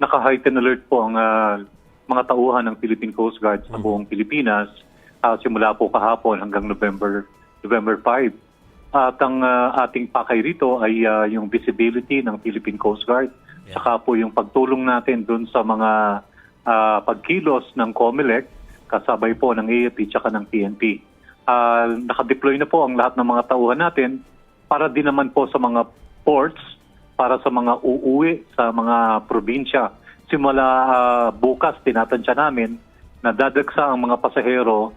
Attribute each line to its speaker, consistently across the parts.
Speaker 1: naka-heightened alert po ang ah, mga tauhan ng Philippine Coast Guard sa buong Pilipinas ah, simula po kahapon hanggang November November 5. At ang ah, ating pakay rito ay ah, yung visibility ng Philippine Coast Guard
Speaker 2: Yeah.
Speaker 1: saka po yung pagtulong natin dun sa mga ah, pagkilos ng COMELEC kasabay po ng AFP tsaka ng PNP. Ah, nakadeploy na po ang lahat ng mga tauhan natin para din naman po sa mga ports, para sa mga uuwi sa mga probinsya. Simula ah, bukas, tinatansya namin na dadagsa ang mga pasahero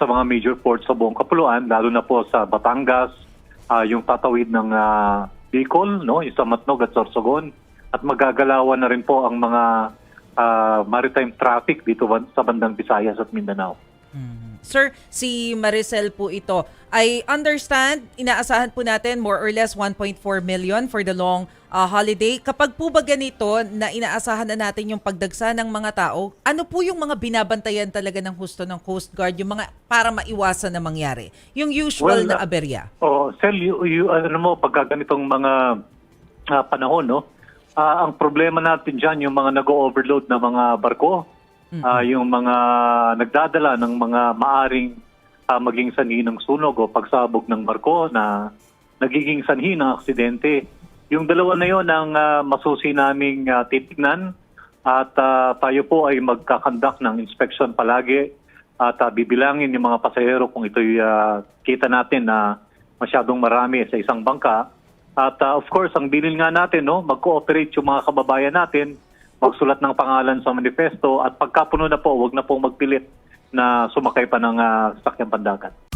Speaker 1: sa mga major ports sa buong Kapuluan, lalo na po sa Batangas, ah, yung tatawid ng ah, Bicol, no, yung sa at Sorsogon, at magagalawan na rin po ang mga ah, maritime traffic dito sa bandang Visayas at Mindanao.
Speaker 2: Mhm. Sir, si Maricel po ito. I understand, inaasahan po natin more or less 1.4 million for the long uh, holiday. Kapag po ba ganito na inaasahan na natin yung pagdagsa ng mga tao, ano po yung mga binabantayan talaga ng husto ng Coast Guard, yung mga para maiwasan na mangyari? Yung usual
Speaker 1: Well,
Speaker 2: na aberya.
Speaker 1: Oh, Sel, you, you, ano mo, pagka ganitong mga ah, panahon, no? Ah, ang problema natin dyan, yung mga nag-overload na mga barko, ah, yung mga nagdadala ng mga maaring ah, maging sanhi ng sunog o pagsabog ng barko na nagiging sanhi ng aksidente. Yung dalawa na yon ang ah, masusi naming ah, titignan at ah, tayo po ay magkakandak ng inspection palagi at ah, bibilangin yung mga pasahero kung ito'y ah, kita natin na masyadong marami sa isang bangka. At ah, of course, ang bilil nga natin, no, mag-cooperate yung mga kababayan natin, magsulat ng pangalan sa manifesto at pagkapuno na po, wag na pong magpilit na sumakay pa ng ah, sakyang pandagat.